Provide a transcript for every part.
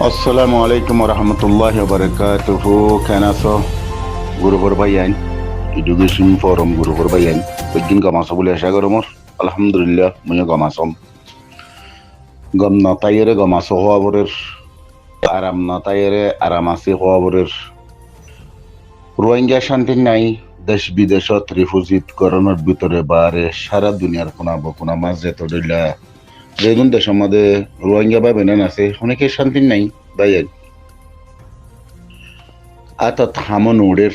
আসসালামু আলাইকুম রহমতুল্লাহ বারকাতুহ কেন আছো গুরুবর আইন এডুকেশন ফোরাম গুরুবর ভাইয়ান কয়েকদিন গমাছো বলে আশা করো মোর আলহামদুলিল্লাহ মুই গমাছম গম না নতাইয়েরে গমাছো হওয়া বরের আরাম নতাইয়েরে আরাম আছে হওয়া বরের রোহিঙ্গা শান্তি নাই দেশ বিদেশত রিফিউজিট করোনার ভিতরে বারে সারা দুনিয়ার কোনা যেত দিলা যেগুন দেশের মধ্যে রোহিঙ্গা বা বেনান আছে অনেকে শান্তি নাই বাইয়ের আতত হামন উড়ের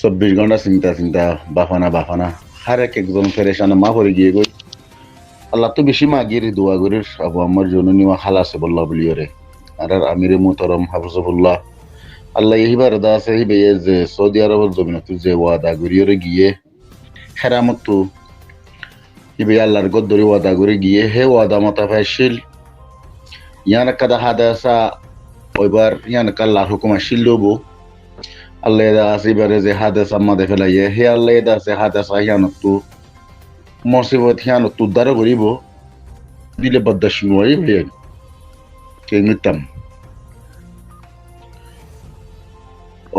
চব্বিশ ঘণ্টা চিন্তা চিন্তা, বাফানা বাফানা। হার এক একজন ফেরেশানা মা ভরে গিয়ে গই আল্লাহ তো বেশি মাগির দোয়া করির আবু আমার জননী হাল আছে বল্লা বলি ওরে আর আমিরে মোহতরম হাফিজুল্লাহ আল্লাহ এইবার দা আছে যে সৌদি আরবের জমিনত যে ওয়াদা করিয়রে গিয়ে। হেরামত ইবে আল্লাহর গদ্দরি ওয়াদা করে গিয়ে হে ওয়াদা মতা ফাইছিল ইয়ান কাদা হাদাসা, ওইবার ইয়ান কাল্লাহ হুকুম লোবো আল্লাহ আছে এবারে যে হাদাসা মাদে ফেলাইয়ে, হে আল্লাহ আছে হাদাসা হিয়ানত তো মসিবত তো উদ্ধার করিব দিলে বদাস নোয়াই ভাই কে নিতাম।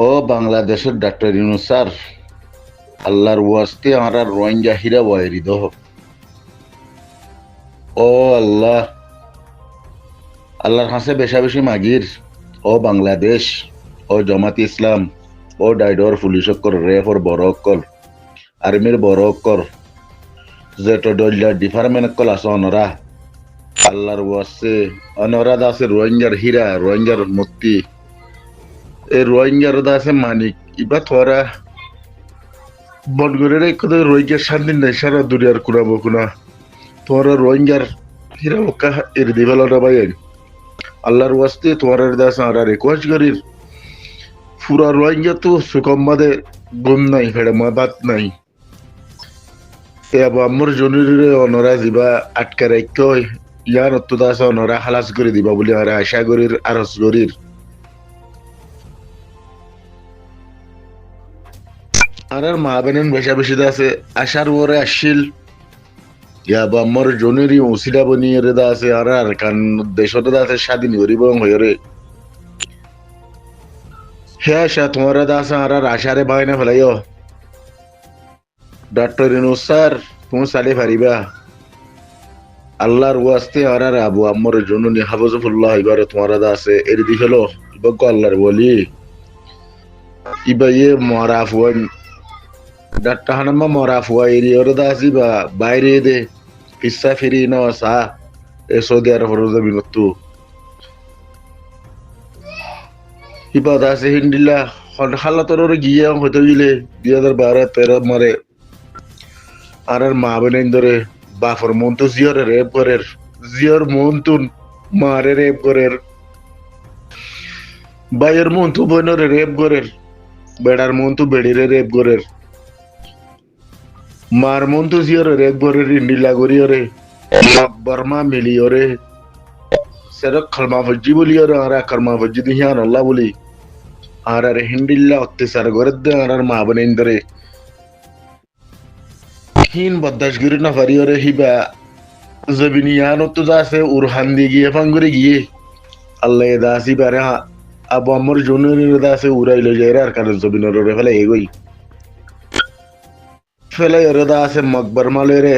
ও বাংলাদেশের ডাক্তার ইউনুস স্যার, আল্লাহর ওয়াস্তে আমরা রোহিঙ্গা হিরা ওয়াইরি দহ ও আল্লাহ। আল্লাহর হাসে বেশা বেশি মাগির। ও বাংলাদেশ, ও জমাত ইসলাম, ও ডাইডর পুলিশ অক্কর, রেফর বড় অক্কল আর্মির বড় অক্কর যেটো দলিয়া ডিপার্টমেন্ট অক্কল আছে অনরা। আল্লাহর ওয়াসে অনরা আছে রোহিঙ্গার হীরা, রোহিঙ্গার মূর্তি। এই রোহিঙ্গার আছে মানিক, ইবা থরা বনগরের একদম রোহিঙ্গার শান্তি নাই সারা দুনিয়ার কুনা। তোমার রোহিঙ্গার হিরা ওকা এর দিবেলা ভাই আল্লাহর ওয়াস্তে তোমার দাস আর রিকোয়েস্ট করির পুরা রোহিঙ্গা তো সুকম মাদে গুম নাই ফেড়ে মাবাত নাই। এ আবু আমার জনির অনরা দিবা, আটকা রাখ্য ইয়ার অত্য দাস অনরা হালাস করে দিবা বলে আর আশা করির আরস করির আর মা বেনেন বেশা বেশি আছে, আশার ওরে আসছিল ইয়া বা আমার জনেরই উসিলা বনিয়ে রে দা আছে, আর আর কান দেশতে দা আছে, স্বাধীন করিব হয়ে রে। হে আশা, তোমার দা আছে, আর আর আশারে ভাই না ফেলাইও। ডক্টর ইনুস স্যার তুমি সালে পারিবা আল্লাহর ওয়াস্তে আর আর আবু আম্মর জননী হাফিজুল্লাহ এবারে তোমার দা আছে, এর দিখেলো বগ্গ আল্লাহর বলি ইবা ইয়ে মরা ফুয়ান ডাক্তার হানাম্মা মরা ফুয়া এরিয়র দা আসি বা বাইরে দে। কিসা ফিরি ন সা এ সৌদি আরব রোজা বিনত্তু ইবা দা আছে হিন্দিলা হালাতর গিয়ে হতে গেলে দুই হাজার বারো তেরো মারে। আর আর মা বোনেন ধরে বাফর মন তো জিয়রে রেপ করের জিয়র মন তুন মারে রেপ করের বাইয়ের মন তো বোনরে রেপ করের বেড়ার মন তো বেড়িরে রেপ করের জিয়রে রেপ করের ইন্ডিলা করিয়রে বর্মা মিলিয়রে। সেরক খলমা ফজ্জি বলিয়রে, আর কর্মা ফজ্জি দিহিয়ান আল্লাহ বলি। আর আর হিন্দিল্লা অত্যাচার করে দে আর আর মা বোনেন ধরে হিন বদাসগিরি না পারিয়রে হিবা, জবিনি ইয়ান তো আছে উরহান দিয়ে গিয়ে ফাঙ্গুরে গিয়ে। আল্লাহ এদা আসি বারে আবু আমার জনের আছে উড়াইলো যায় আর কারণ জবিনের রে ফেলে এগোই। ফেলে এরদা আছে মকবর মালেরে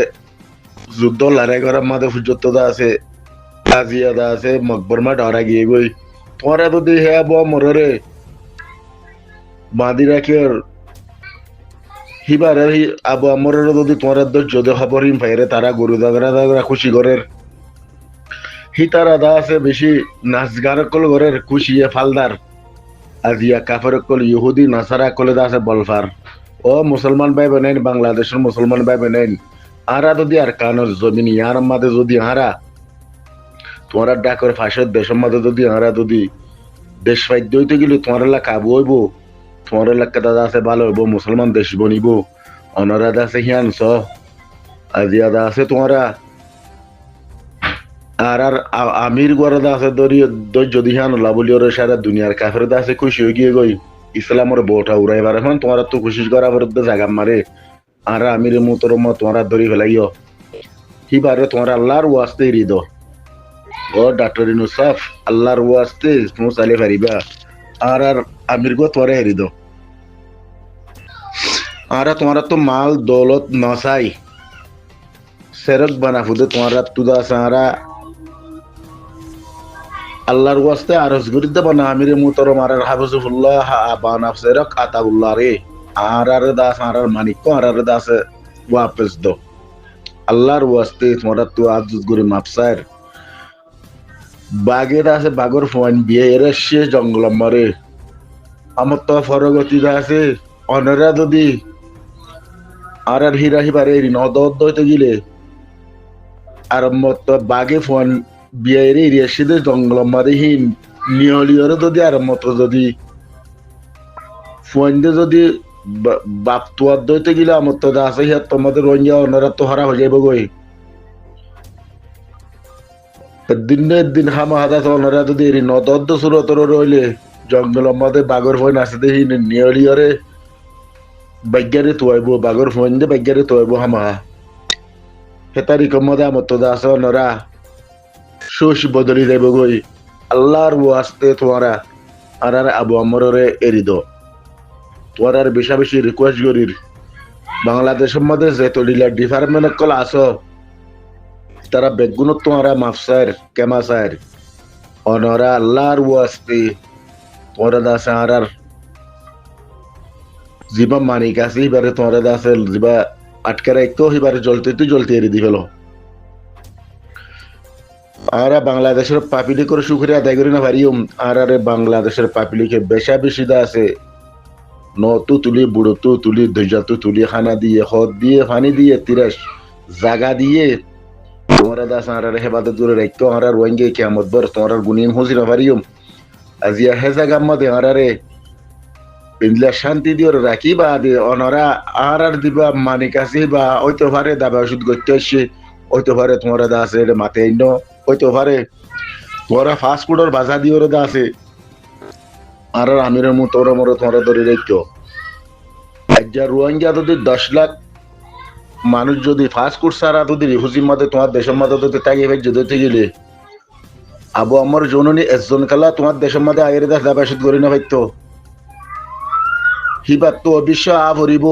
যুদ্ধ লড়াই করার মাঝে ফুজত আছে আজিয়া দা আছে, মকবর মা ডরা গিয়ে গই। তোমার তো দিয়ে হে আবু মরে বাঁধি রাখি আর হিবারে আবু আমরের যদি তোমার যদি খবর হিম ফাইরে তারা গরু দাগরা দাগরা খুশি করের। হি তারা দা আছে বেশি নাচ গান কল করের, খুশি ফালদার। আজিয়া কাফের কল, ইহুদি, নাসারা কলে আছে বলফার। ও মুসলমান ভাই বোনেন, বাংলাদেশের মুসলমান ভাই বোনেন আরা যদি আর কানোর জমিন, ইয়ার মাঝে যদি হারা, তোমার ডাকর ফাঁসের দেশের মাঝে যদি হারা যদি, দেশ ফাইদ্য হইতে গেলে তোমার এলাকা কাবু হইব, তোমার এলাকা দাদা আছে ভালো হইব, মুসলমান দেশ বনিব অনারাদা আছে হিয়ান স আজিয়াদা আছে তোমারা, আর আর আমির গরদা আছে দরি যদি হিয়ান লাবলিয়র সারা দুনিয়ার কাফের দা আছে খুশি হয়ে গিয়ে গই। ইসলামের বউটা উড়াই বার। এখন তোমার তো খুশি করা পর জাগা মারে। আর আমির মুতর তোমার ধরি ফেলাইও। হিবারে তোমার আল্লাহর ওয়াস্তে হৃদ ও ডাক্তার ইনুসাফ আল্লাহর ওয়াস্তে তুমি চালে পারিবা আর আর আমির গো তোরে হেরি দো। আর তোমার তো মাল দৌলত নসাই সেরক বানা ফুদে তোমার তুদা সারা আল্লাহর ওয়াস্তে আরজ গরিদ্দা বানা আমিরে মুতর মারার হাফিজুল্লাহ বানা সেরক আতাউল্লাহ রে। আর আর দাস, আর আর মানিক আর আর দাস ওয়াপস দো। আল্লাহর ওয়াস্তে তোমার তো আজুজ গরি মাপসার বাগের আছে বাগর ফোন বিয়ে, এরা সে জঙ্গল মরে। আমার তো ফরগতি আছে অনরা যদি আর আর হিরা হিবারে নদ হইতে গেলে। আর মত বাগে ফোন বিয়ের এরিয়া সিধে জঙ্গল মারে হি নিয়লিয়রে যদি আর মত যদি ফোন দিয়ে যদি বাপ তুয়ার দইতে গেলে আমার তো আছে হিয়ার তোমাদের রঞ্জা অনরা তো হারা হয়ে যাবে গই। দিন দিন হামা হাদা তো অনরা যদি এরি নদদ্দ সুরতর রইলে, জঙ্গল মধ্যে বাগর ফোন আছে দেখি নিয়লিয়রে বাগ্যারে তোয়াইব, বাগর ফোন বাগ্যারে তোয়াইব হামা। হেতারি কমদে আমার তো দাস নরা শোষ বদলি দেব গই আল্লাহর ওয়াস্তে তোমারা আর আর আবু আমরে এরি দো তোমার বেশা বেশি রিকোয়েস্ট করির। বাংলাদেশের মধ্যে যে তলিলা ডিপার্টমেন্ট কল আছো, তারা বেগুন তোমারা মাফসার কেমাসার অনরা আল্লাহর ওয়াস্তে তোমারা দাস আর আর জিবা মানিক আছে, এবারে তোমারা দাস জিবা আটকে রাখতো এবারে জ্বলতে তো জ্বলতে এরি দি ফেলো। আর বাংলাদেশের পাপিলিকর সুখরে আদায় করি না পারিম আর আরে বাংলাদেশের পাপিলিকে বেশা বেশি আছে। নতু তুলি বুড়ো তুলি ধৈর্য তুলি, খানা দিয়ে, হদ দিয়ে পানি দিয়ে তিরাস জাগা দিয়ে। তোমার দাস আর হেবাদে দূরে রাখতো আর ওয়াঙ্গে কেমত বর তোমার গুনিম হুঁজি না পারিম আজিয়া হে জাগা মধ্যে আর আরে ইন্দিলা শান্তি দিয়ে রাখি বা অনরা আর আর দিবা মানিক আছে বা, ওইতো পারে দাবা ওষুধ করতে আসছে ওইতো পারে তোমার দা আছে মাতে ওইতো পারে তোরা ফাস্ট ফুডের দিয়ে ওরা আছে আর আমিরের মতো ওরা মরো তোমরা ধরে রেখো। যা রোহিঙ্গা যদি দশ লাখ মানুষ যদি ফাস্ট ফুড সারা যদি রিফুজির মধ্যে তোমার দেশের মধ্যে যদি তাই এবার যদি গেলে, আবু আমার জননী একজন খেলা তোমার দেশের মধ্যে আগের দাস দাবা ওষুধ করি না পাইতো হিবার তো অবশ্য আ ভরিব,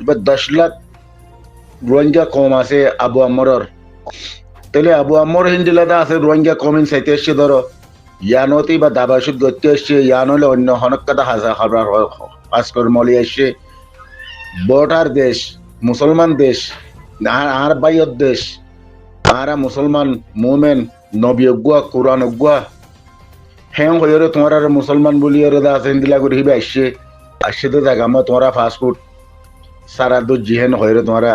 এবার দশ লাখ রোহিঙ্গা কম আছে আবু আমরর। তাহলে আবু আমর হিন্দিলাদা আছে, রোহিঙ্গা কমিন চাইতে এসছে ধরো। ইয়ানতে বা দাবা ওষুধ করতে এসছে, ইয়ান হলে অন্য হনকাদা হাজার খাবার পাস করে মলি এসছে। বর্ডার দেশ, মুসলমান দেশ আর বাইয়ের দেশ, আরা মুসলমান মুমেন, নবী অগুয়া, কোরআন অগুয়া। হ্যাঁ হইরে তোমার আর মুসলমান বলি আর আছে, হিন্দিলা করে হিবে আসছে আসছে তো জায়গা মই তোমারা ফাস্টফুড সারা দু জিহেন হইরে তোমারা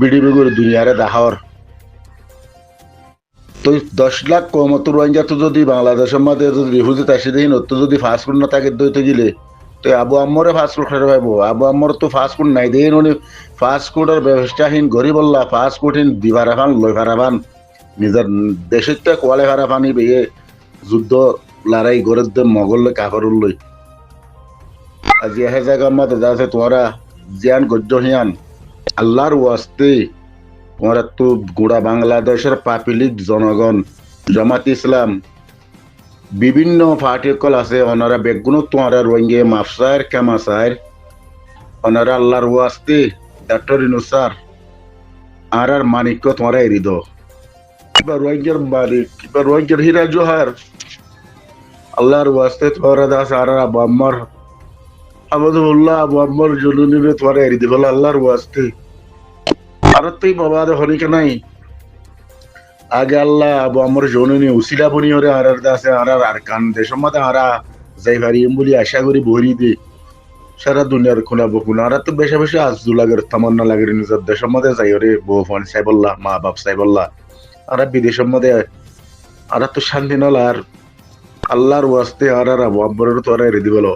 বিড়ি বিগুর দুনিয়ারে দাহর তো দশ লাখ কমত রোহিঙ্গা তো যদি বাংলাদেশের মধ্যে যদি রিফিউজি আসে দেখি তো যদি ফাস্টফুড না থাকে দইতে গেলে। তো আবু আম্মরে ফাস্টফুড খেতে পাইব। আবু আম্মর তো ফাস্টফুড নাই দেই নি ফাস্টফুডের ব্যবস্থাহীন গরিব বললা ফাস্টফুডহীন দিবার ফান লই ফারাবান নিজের দেশের তো কোয়ালে ফারা পানি বেয়ে যুদ্ধ, লড়াই গড়ের দে মগল কাপড় লই। আজি এহে জায়গার মধ্যে যাচ্ছে তোমরা জিয়ান গজ্য হিয়ান। আল্লাহর ওয়াস্তে তোমরা তো গোড়া বাংলাদেশের পাপিলিক জনগণ, জামাত ইসলাম, বিভিন্ন পার্টিকল আছে, ওনারা বেগুনো তোমরা রোহিঙ্গে মাফসার কেমাসার ওনারা আল্লাহর ওয়াস্তে ডাক্তার ইনুসার, আর আর মানিক্য তোমরা এরি দো কিবা রোহিঙ্গার মালিক কিবা রোহিঙ্গার হীরা জোহার আল্লাহর ওয়াস্তে তোমরা দাস আর আর আবু আম্মার আবদুল্লাহ আবু আম্মার জলুনিবে তোমরা এরি দিবল আল্লাহর ওয়াস্তে। আর তুই বাবা হরিকে নাই? আগে আল্লাহ আবু আমার জননী উসিলা বনি ওরে আর আর দাসে আর আর আর কান দেশের মধ্যে আরা যাই পারিম বলি আশা করি ভরি দে। সারা দুনিয়ার খুনা বকুন আর তো বেশি বেশি আজদু লাগে তামান্না লাগে নিজের দেশের মধ্যে যাই ওরে বউ ফোন সাইবল্লাহ, মা বাপ সাইবল্লাহ। আর বিদেশের মধ্যে আর তো শান্তি নল আর আল্লাহর ওয়াস্তে আর আর আবু আব্বরের তো আর এরে দিবলো